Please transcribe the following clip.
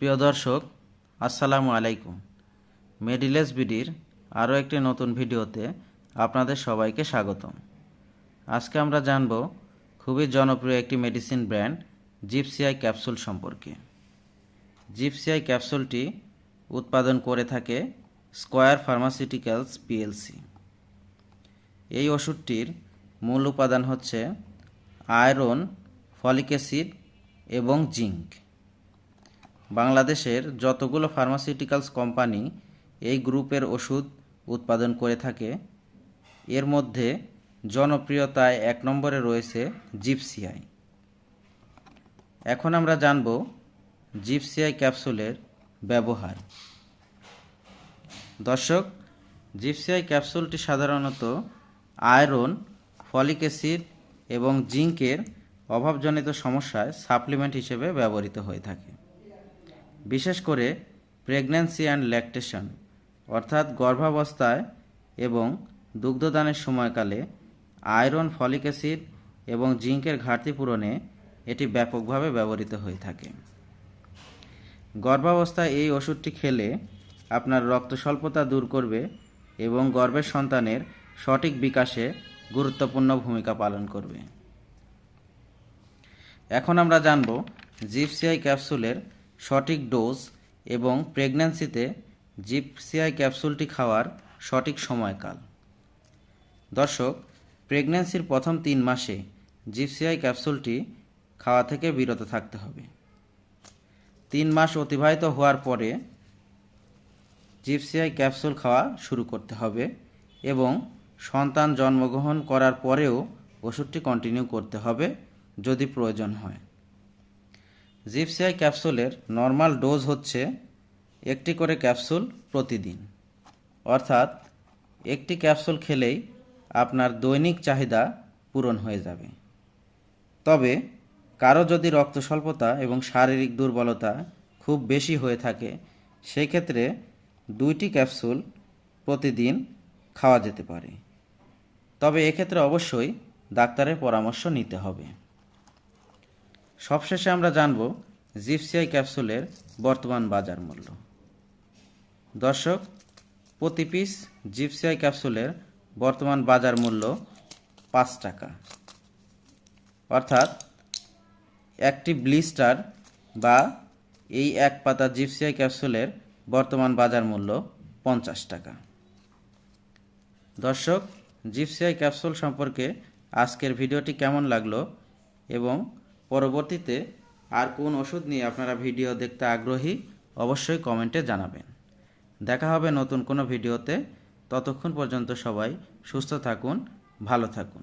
প্রিয় দর্শক, আসসালামু আলাইকুম। মেডিলেস বিডির আরও একটি নতুন ভিডিওতে আপনাদের সবাইকে স্বাগতম। আজকে আমরা জানব খুবই জনপ্রিয় একটি মেডিসিন ব্র্যান্ড, জিপসিআই ক্যাপসুল সম্পর্কে। জিপসিআই ক্যাপসুলটি উৎপাদন করে থাকে স্কয়ার ফার্মাসিউটিক্যালস পিএলসি। এই ওষুধটির মূল উপাদান হচ্ছে আয়রন, ফলিক অ্যাসিড এবং জিঙ্ক। বাংলাদেশের যতগুলো ফার্মাসিউটিক্যালস কোম্পানি এই গ্রুপের ওষুধ উৎপাদন করে থাকে, এর মধ্যে জনপ্রিয়তায় এক নম্বরে রয়েছে জিপসিআই এখন আমরা জানব জিপসিআই ক্যাপসুলের ব্যবহার। দর্শক জিপসিআই ক্যাপসুলটি সাধারণত আয়রন, ফলিক অ্যাসিড এবং জিঙ্কের অভাবজনিত সমস্যায় সাপ্লিমেন্ট হিসেবে ব্যবহৃত হয়ে থাকে। বিশেষ করে প্রেগন্যান্সি অ্যান্ড ল্যাকটেশন অর্থাৎ গর্ভাবস্থায় এবং দুগ্ধদানের সময়কালে আয়রন ফলিক অ্যাসিড এবং জিঙ্কের ঘাটতি পূরণে এটি ব্যাপকভাবে ব্যবহৃত হয়ে থাকে। গর্ভাবস্থায় এই ওষুধটি খেলে আপনার রক্ত স্বল্পতা দূর করবে এবং গর্ভের সন্তানের সঠিক বিকাশে গুরুত্বপূর্ণ ভূমিকা পালন করবে। এখন আমরা জানব জিপসিআই ক্যাপসুলের সঠিক ডোজ এবং প্রেগন্যান্সিতে জিপসিআই ক্যাপসুলটি খাওয়ার সঠিক সময়কাল। দর্শক, প্রেগন্যান্সির প্রথম তিন মাসে জিপসিআই ক্যাপসুলটি খাওয়া থেকে বিরত থাকতে হবে। তিন মাস অতিবাহিত হওয়ার পরে জিপসিআই ক্যাপসুল খাওয়া শুরু করতে হবে এবং সন্তান জন্মগ্রহণ করার পরেও ওষুধটি কন্টিনিউ করতে হবে যদি প্রয়োজন হয়। জিপসিআই ক্যাপসুলের নর্মাল ডোজ হচ্ছে একটি করে ক্যাপসুল প্রতিদিন। অর্থাৎ একটি ক্যাপসুল খেলেই আপনার দৈনিক চাহিদা পূরণ হয়ে যাবে। তবে কারও যদি রক্ত স্বল্পতা এবং শারীরিক দুর্বলতা খুব বেশি হয়ে থাকে সেই ক্ষেত্রে দুইটি ক্যাপসুল প্রতিদিন খাওয়া যেতে পারে। তবে এক্ষেত্রে অবশ্যই ডাক্তারের পরামর্শ নিতে হবে। সবশেষে আমরা জানব জিপসিআই ক্যাপসুলের বর্তমান বাজার মূল্য। দর্শক, প্রতি পিস জিপসিআই ক্যাপসুলের বর্তমান বাজার মূল্য পাঁচ টাকা। অর্থাৎ একটি ব্লিস্টার বা এই এক পাতা জিপসিআই ক্যাপসুলের বর্তমান বাজার মূল্য পঞ্চাশ টাকা। দর্শক, জিপসিআই ক্যাপসুল সম্পর্কে আজকের ভিডিওটি কেমন লাগল এবং পরবর্তীতে আর কোন ওষুধ নিয়ে আপনারা ভিডিও দেখতে আগ্রহী, অবশ্যই কমেন্টে জানাবেন। দেখা হবে নতুন কোনো ভিডিওতে। ততক্ষণ পর্যন্ত সবাই সুস্থ থাকুন, ভালো থাকুন।